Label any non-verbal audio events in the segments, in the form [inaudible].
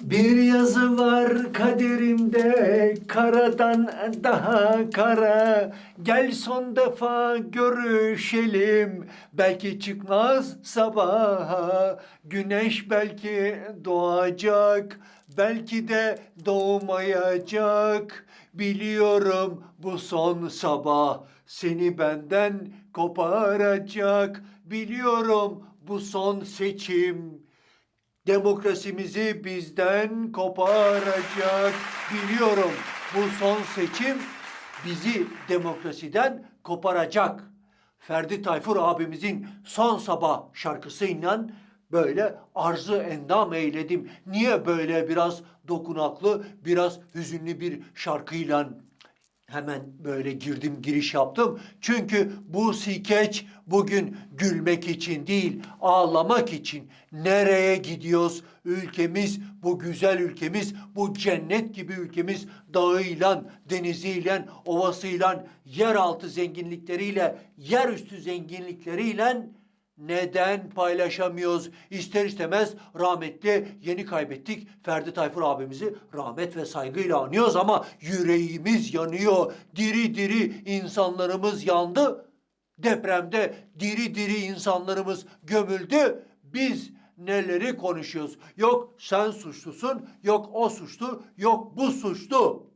Bir yazı var kaderimde karadan daha kara. Gel son defa görüşelim belki çıkmaz sabaha. Güneş belki doğacak belki de doğmayacak. Biliyorum bu son sabah seni benden koparacak. Biliyorum bu son seçim Demokrasimizi bizden koparacak. Biliyorum bu son seçim bizi demokrasiden koparacak. Ferdi Tayfur abimizin son sabah şarkısıyla böyle arzı endam eyledim. Niye böyle biraz dokunaklı, biraz hüzünlü bir şarkıyla Hemen böyle girdim giriş yaptım. Çünkü bu skeç bugün gülmek için değil, ağlamak için. Nereye gidiyoruz? Ülkemiz, bu güzel ülkemiz, bu cennet gibi ülkemiz dağıyla, deniziyle, ovasıyla, yeraltı zenginlikleriyle, yerüstü zenginlikleriyle neden paylaşamıyoruz? İster istemez rahmetli yeni kaybettik Ferdi Tayfur abimizi rahmet ve saygıyla anıyoruz ama yüreğimiz yanıyor. Diri diri insanlarımız yandı. Depremde diri diri insanlarımız gömüldü. Biz neleri konuşuyoruz? Yok sen suçlusun, yok o suçlu, yok bu suçlu.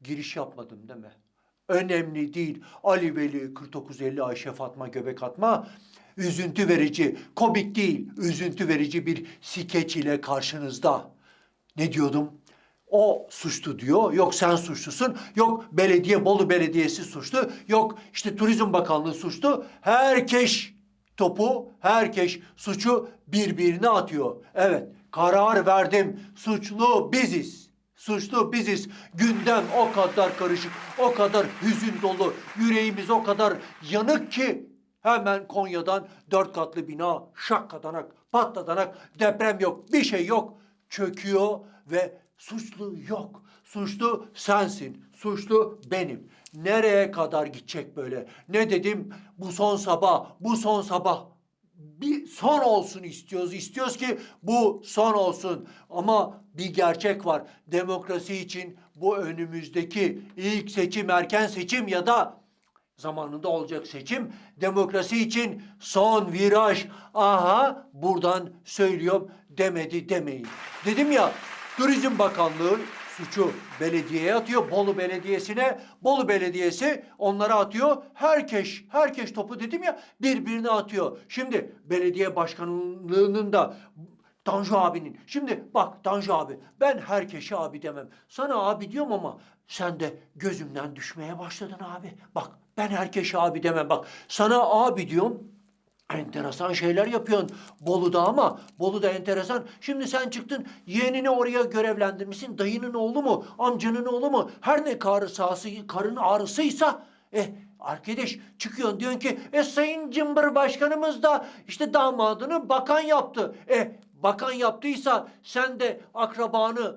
Giriş yapmadım mi? Önemli değil. Ali Veli 4950 Ayşe Fatma Göbek Atma üzüntü verici, komik değil, üzüntü verici bir skeç ile karşınızda. Ne diyordum? O suçlu diyor, yok sen suçlusun, yok belediye, Bolu Belediyesi suçlu, yok işte Turizm Bakanlığı suçlu. Herkes topu, herkes suçu birbirine atıyor. Evet, karar verdim. Suçlu biziz. Suçlu biziz. Gündem o kadar karışık, o kadar hüzün dolu, yüreğimiz o kadar yanık ki hemen Konya'dan dört katlı bina şakkadanak, patladanak, deprem yok, bir şey yok. Çöküyor ve suçlu yok. Suçlu sensin, suçlu benim. Nereye kadar gidecek böyle? Ne dedim? Bu son sabah, bu son sabah bir son olsun istiyoruz. İstiyoruz ki bu son olsun. Ama bir gerçek var. Demokrasi için bu önümüzdeki ilk seçim, erken seçim ya da zamanında olacak seçim demokrasi için son viraj. Aha buradan söylüyorum demedi demeyin. Dedim ya Turizm Bakanlığı suçu belediyeye atıyor. Bolu Belediyesi'ne. Bolu Belediyesi onlara atıyor. Herkes, herkes topu dedim ya birbirine atıyor. Şimdi belediye başkanlığının da Tanju abinin. Şimdi bak Tanju abi ben herkese abi demem. Sana abi diyorum ama sen de gözümden düşmeye başladın abi. Bak ben herkese abi demem. Bak sana abi diyorum. Enteresan şeyler yapıyorsun Bolu'da ama Bolu'da enteresan. Şimdi sen çıktın yeğenini oraya görevlendirmişsin. Dayının oğlu mu, amcanın oğlu mu? Her ne karı sahası, karın ağrısıysa eh arkadaş çıkıyorsun diyorsun ki e sayın Cımbır başkanımız da işte damadını bakan yaptı. Eh bakan yaptıysa sen de akrabanı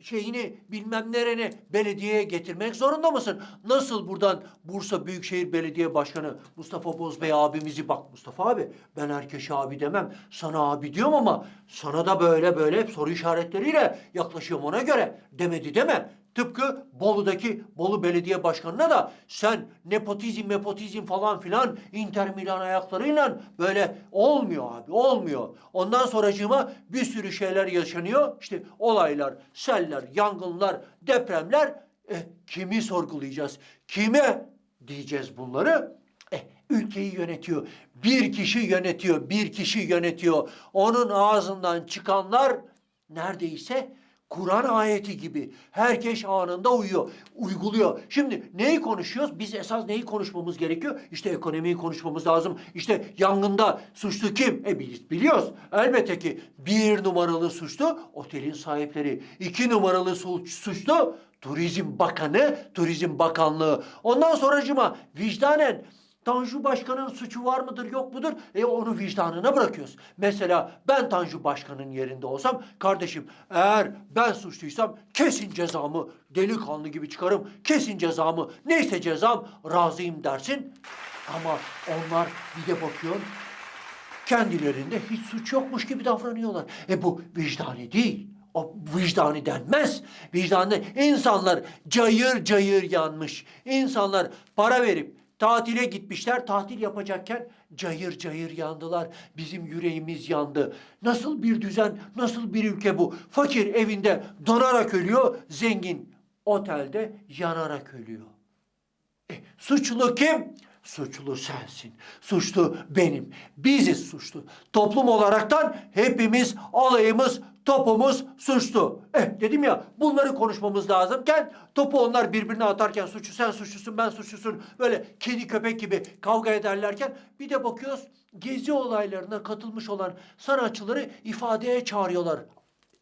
şeyini bilmem nereni belediyeye getirmek zorunda mısın? Nasıl buradan Bursa Büyükşehir Belediye Başkanı Mustafa Bozbey abimizi bak Mustafa abi ben herkese abi demem sana abi diyorum ama sana da böyle böyle soru işaretleriyle yaklaşıyorum ona göre demedi deme. Tıpkı Bolu'daki Bolu Belediye Başkanı'na da sen nepotizm mepotizm falan filan Inter Milan ayaklarıyla böyle olmuyor abi olmuyor. Ondan sonracığıma bir sürü şeyler yaşanıyor. İşte olaylar, seller, yangınlar, depremler. Eh, kimi sorgulayacağız? Kime diyeceğiz bunları? Eh, ülkeyi yönetiyor. Bir kişi yönetiyor, bir kişi yönetiyor. Onun ağzından çıkanlar neredeyse Kur'an ayeti gibi herkes anında uyuyor, uyguluyor. Şimdi neyi konuşuyoruz? Biz esas neyi konuşmamız gerekiyor? İşte ekonomiyi konuşmamız lazım. İşte yangında suçlu kim? E biz biliyoruz. Elbette ki bir numaralı suçlu otelin sahipleri. iki numaralı suç, suçlu Turizm Bakanı, Turizm Bakanlığı. Ondan sonracıma vicdanen Tanju Başkan'ın suçu var mıdır yok mudur? E onu vicdanına bırakıyoruz. Mesela ben Tanju Başkan'ın yerinde olsam kardeşim eğer ben suçluysam kesin cezamı delikanlı gibi çıkarım. Kesin cezamı neyse cezam razıyım dersin. Ama onlar bir de bakıyorsun kendilerinde hiç suç yokmuş gibi davranıyorlar. E bu vicdani değil. o vicdanı denmez. Vicdanı insanlar cayır cayır yanmış. İnsanlar para verip tatile gitmişler. Tatil yapacakken cayır cayır yandılar. Bizim yüreğimiz yandı. Nasıl bir düzen, nasıl bir ülke bu? Fakir evinde donarak ölüyor, zengin otelde yanarak ölüyor. E, suçlu kim? Suçlu sensin. Suçlu benim. Biziz suçlu. Toplum olaraktan hepimiz alayımız, topumuz suçlu. Eh dedim ya bunları konuşmamız lazımken topu onlar birbirine atarken suçlu sen suçlusun ben suçlusun böyle kedi köpek gibi kavga ederlerken bir de bakıyoruz gezi olaylarına katılmış olan sanatçıları ifadeye çağırıyorlar.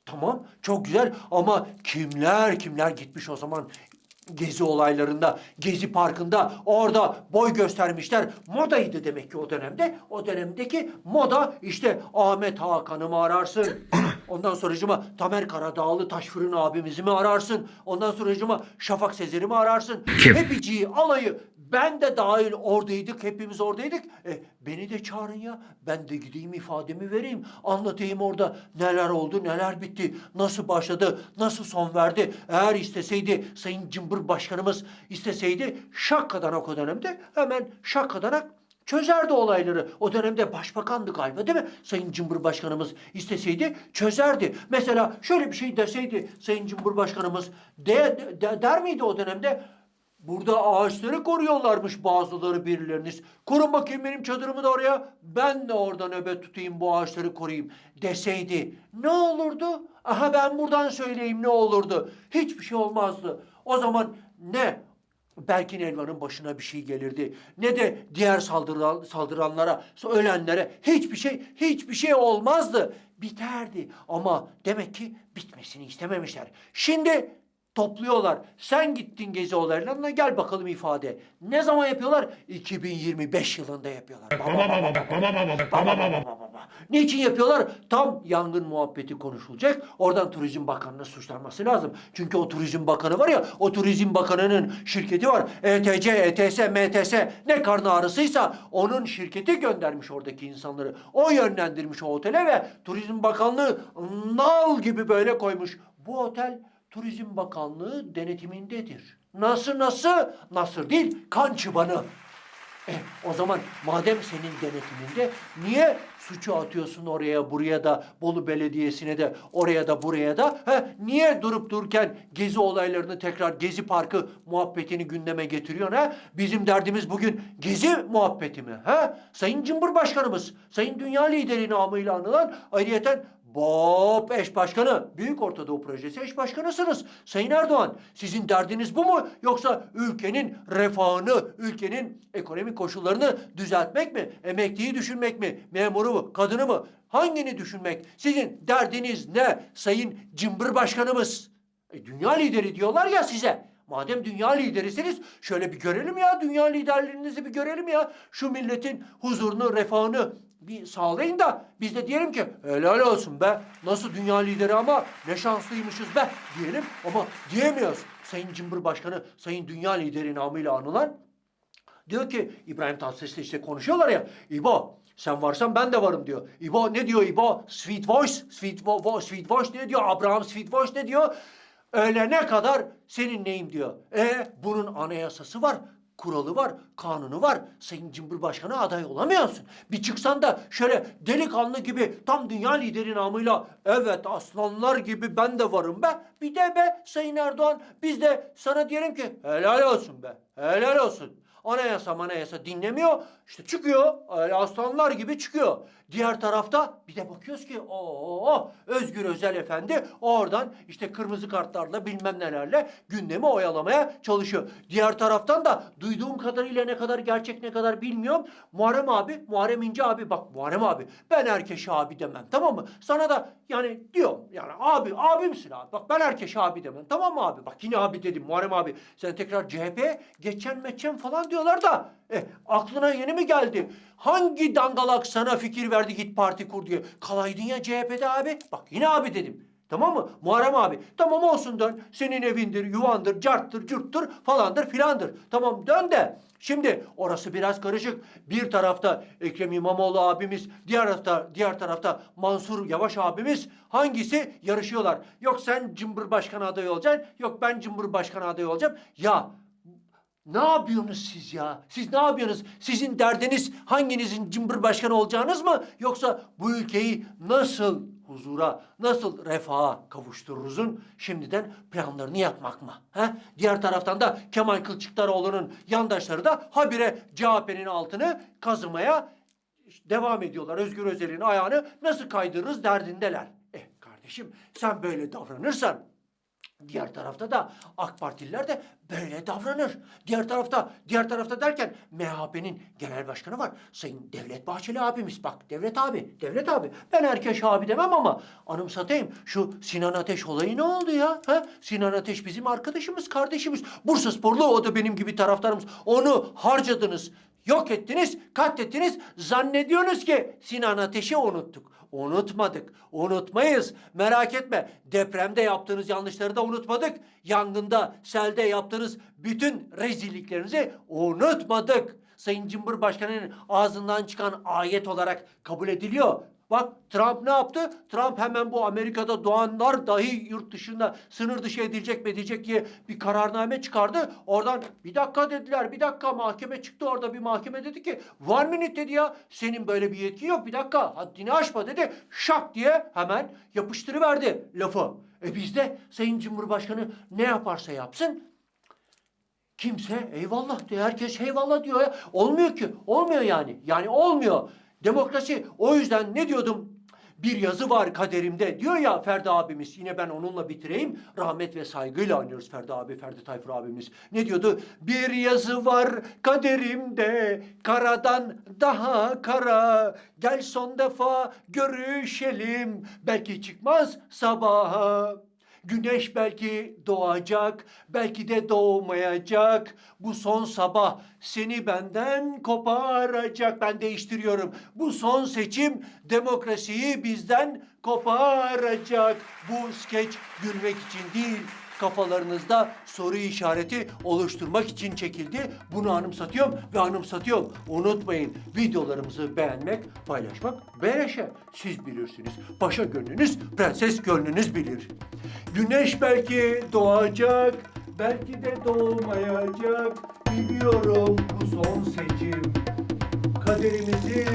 Tamam çok güzel ama kimler kimler gitmiş o zaman gezi olaylarında, gezi parkında orada boy göstermişler. Modaydı demek ki o dönemde. O dönemdeki moda işte Ahmet Hakan'ı mı ararsın? [clears throat] Ondan sonracıma Tamer Karadağlı Taşfırın abimizi mi ararsın? Ondan sonracıma Şafak Sezer'i mi ararsın? Kim? Hepiciyi, alayı ben de dahil oradaydık, hepimiz oradaydık. E, beni de çağırın ya. Ben de gideyim ifademi vereyim. Anlatayım orada neler oldu, neler bitti, nasıl başladı, nasıl son verdi. Eğer isteseydi Sayın Cımbır Başkanımız isteseydi şakkadanak o dönemde hemen şakkadanak çözerdi olayları. O dönemde başbakandı galiba değil mi? Sayın Cumhurbaşkanımız isteseydi çözerdi. Mesela şöyle bir şey deseydi Sayın Cumhurbaşkanımız de, de- der miydi o dönemde? Burada ağaçları koruyorlarmış bazıları birileriniz. Kurun bakayım benim çadırımı da oraya. Ben de orada nöbet tutayım bu ağaçları koruyayım deseydi. Ne olurdu? Aha ben buradan söyleyeyim ne olurdu? Hiçbir şey olmazdı. O zaman ne Berkin Elvan'ın başına bir şey gelirdi. Ne de diğer saldıran, saldıranlara, ölenlere hiçbir şey, hiçbir şey olmazdı. Biterdi. Ama demek ki bitmesini istememişler. Şimdi topluyorlar. Sen gittin gezi olaylarına gel bakalım ifade. Ne zaman yapıyorlar? 2025 yılında yapıyorlar. Baba, baba, baba, baba, baba, baba. Niçin yapıyorlar? Tam yangın muhabbeti konuşulacak. Oradan Turizm Bakanı'nı suçlanması lazım. Çünkü o Turizm Bakanı var ya, o Turizm Bakanı'nın şirketi var. E ETC, ETS, MTS ne karnı ağrısıysa onun şirketi göndermiş oradaki insanları. O yönlendirmiş o otele ve Turizm Bakanlığı nal gibi böyle koymuş. Bu otel Turizm Bakanlığı denetimindedir. Nasıl nasıl? Nasıl değil, kan çıbanı. E, o zaman madem senin denetiminde niye suçu atıyorsun oraya buraya da Bolu Belediyesi'ne de oraya da buraya da he, niye durup dururken gezi olaylarını tekrar Gezi Parkı muhabbetini gündeme getiriyorsun ha? Bizim derdimiz bugün gezi muhabbeti mi? Ha? Sayın Cumhurbaşkanımız, Sayın Dünya Lideri namıyla anılan ayrıyeten Bob eş başkanı, Büyük Ortadoğu Projesi eş başkanısınız. Sayın Erdoğan, sizin derdiniz bu mu? Yoksa ülkenin refahını, ülkenin ekonomik koşullarını düzeltmek mi? Emekliyi düşünmek mi? Memuru mu? Kadını mı? Hangini düşünmek? Sizin derdiniz ne? Sayın Cımbır Başkanımız. E, dünya lideri diyorlar ya size. Madem dünya liderisiniz şöyle bir görelim ya dünya liderlerinizi bir görelim ya. Şu milletin huzurunu, refahını bir sağlayın da biz de diyelim ki helal olsun be. Nasıl dünya lideri ama ne şanslıymışız be diyelim ama diyemiyoruz. Sayın Cumhurbaşkanı, Sayın Dünya Lideri namıyla anılan Diyor ki İbrahim Tatlıses'le işte konuşuyorlar ya. İbo sen varsan ben de varım diyor. İbo ne diyor İbo? Sweet voice, sweet, vo, vo- sweet voice ne diyor? Abraham sweet voice ne diyor? Ölene kadar senin neyim diyor. E bunun anayasası var. Kuralı var, kanunu var. Sayın Cumhurbaşkanı aday olamıyorsun. Bir çıksan da şöyle delikanlı gibi tam dünya lideri namıyla evet aslanlar gibi ben de varım be. Bir de be Sayın Erdoğan biz de sana diyelim ki helal olsun be. Helal olsun. Anayasa manayasa dinlemiyor. İşte çıkıyor. Öyle aslanlar gibi çıkıyor. Diğer tarafta bir de bakıyoruz ki o Özgür Özel Efendi oradan işte kırmızı kartlarla bilmem nelerle gündemi oyalamaya çalışıyor. Diğer taraftan da duyduğum kadarıyla ne kadar gerçek ne kadar bilmiyorum. Muharrem abi, Muharrem İnce abi bak Muharrem abi ben herkese abi demem tamam mı? Sana da yani diyorum yani abi abimsin abi. Bak ben herkese abi demem tamam mı abi? Bak yine abi dedim Muharrem abi. Sen tekrar CHP'ye geçen meçen falan diyorlar da e, aklına yeni mi geldi? Hangi dangalak sana fikir verdi git parti kur diye? Kalaydın ya CHP'de abi. Bak yine abi dedim. Tamam mı? Muharrem abi. Tamam olsun dön. Senin evindir, yuvandır, carttır, curttur falandır filandır. Tamam dön de. Şimdi orası biraz karışık. Bir tarafta Ekrem İmamoğlu abimiz, diğer tarafta diğer tarafta Mansur Yavaş abimiz hangisi yarışıyorlar? Yok sen Cumhurbaşkanı adayı olacaksın, yok ben Cumhurbaşkanı adayı olacağım. Ya ne yapıyorsunuz siz ya? Siz ne yapıyorsunuz? Sizin derdiniz hanginizin cumhurbaşkanı olacağınız mı? Yoksa bu ülkeyi nasıl huzura, nasıl refaha kavuştururuzun şimdiden planlarını yapmak mı? He? Diğer taraftan da Kemal Kılıçdaroğlu'nun yandaşları da habire CHP'nin altını kazımaya devam ediyorlar. Özgür Özel'in ayağını nasıl kaydırırız derdindeler. Eh kardeşim sen böyle davranırsan Diğer tarafta da AK Partililer de böyle davranır. Diğer tarafta, diğer tarafta derken MHP'nin genel başkanı var. Sayın Devlet Bahçeli abimiz. Bak Devlet abi, Devlet abi. Ben herkes abi demem ama anımsatayım. Şu Sinan Ateş olayı ne oldu ya? Ha? Sinan Ateş bizim arkadaşımız, kardeşimiz. Bursa Sporlu o da benim gibi taraftarımız. Onu harcadınız. Yok ettiniz, katlettiniz. Zannediyorsunuz ki Sinan Ateş'i unuttuk. Unutmadık. Unutmayız. Merak etme. Depremde yaptığınız yanlışları da unutmadık. Yangında, selde yaptığınız bütün rezilliklerinizi unutmadık. Sayın Cumhurbaşkanı'nın ağzından çıkan ayet olarak kabul ediliyor. Bak Trump ne yaptı? Trump hemen bu Amerika'da doğanlar dahi yurt dışında sınır dışı edilecek mi edecek diye bir kararname çıkardı. Oradan bir dakika dediler bir dakika mahkeme çıktı orada bir mahkeme dedi ki one minute dedi ya senin böyle bir yetkin yok bir dakika haddini aşma dedi. Şak diye hemen yapıştırıverdi lafı. E bizde Sayın Cumhurbaşkanı ne yaparsa yapsın Kimse eyvallah diyor. Herkes eyvallah diyor ya. Olmuyor ki. Olmuyor yani. Yani olmuyor. Demokrasi o yüzden ne diyordum? Bir yazı var kaderimde diyor ya Ferdi abimiz. Yine ben onunla bitireyim. Rahmet ve saygıyla anıyoruz Ferdi abi, Ferdi Tayfur abimiz. Ne diyordu? Bir yazı var kaderimde, karadan daha kara. Gel son defa görüşelim. Belki çıkmaz sabaha. Güneş belki doğacak, belki de doğmayacak. Bu son sabah seni benden koparacak. Ben değiştiriyorum. Bu son seçim demokrasiyi bizden koparacak. Bu skeç gülmek için değil, kafalarınızda soru işareti oluşturmak için çekildi. Bunu anımsatıyorum ve anımsatıyorum. Unutmayın videolarımızı beğenmek, paylaşmak beleşe. Siz bilirsiniz. Paşa gönlünüz, prenses gönlünüz bilir. Güneş belki doğacak, belki de doğmayacak. Biliyorum bu son seçim. Kaderimizi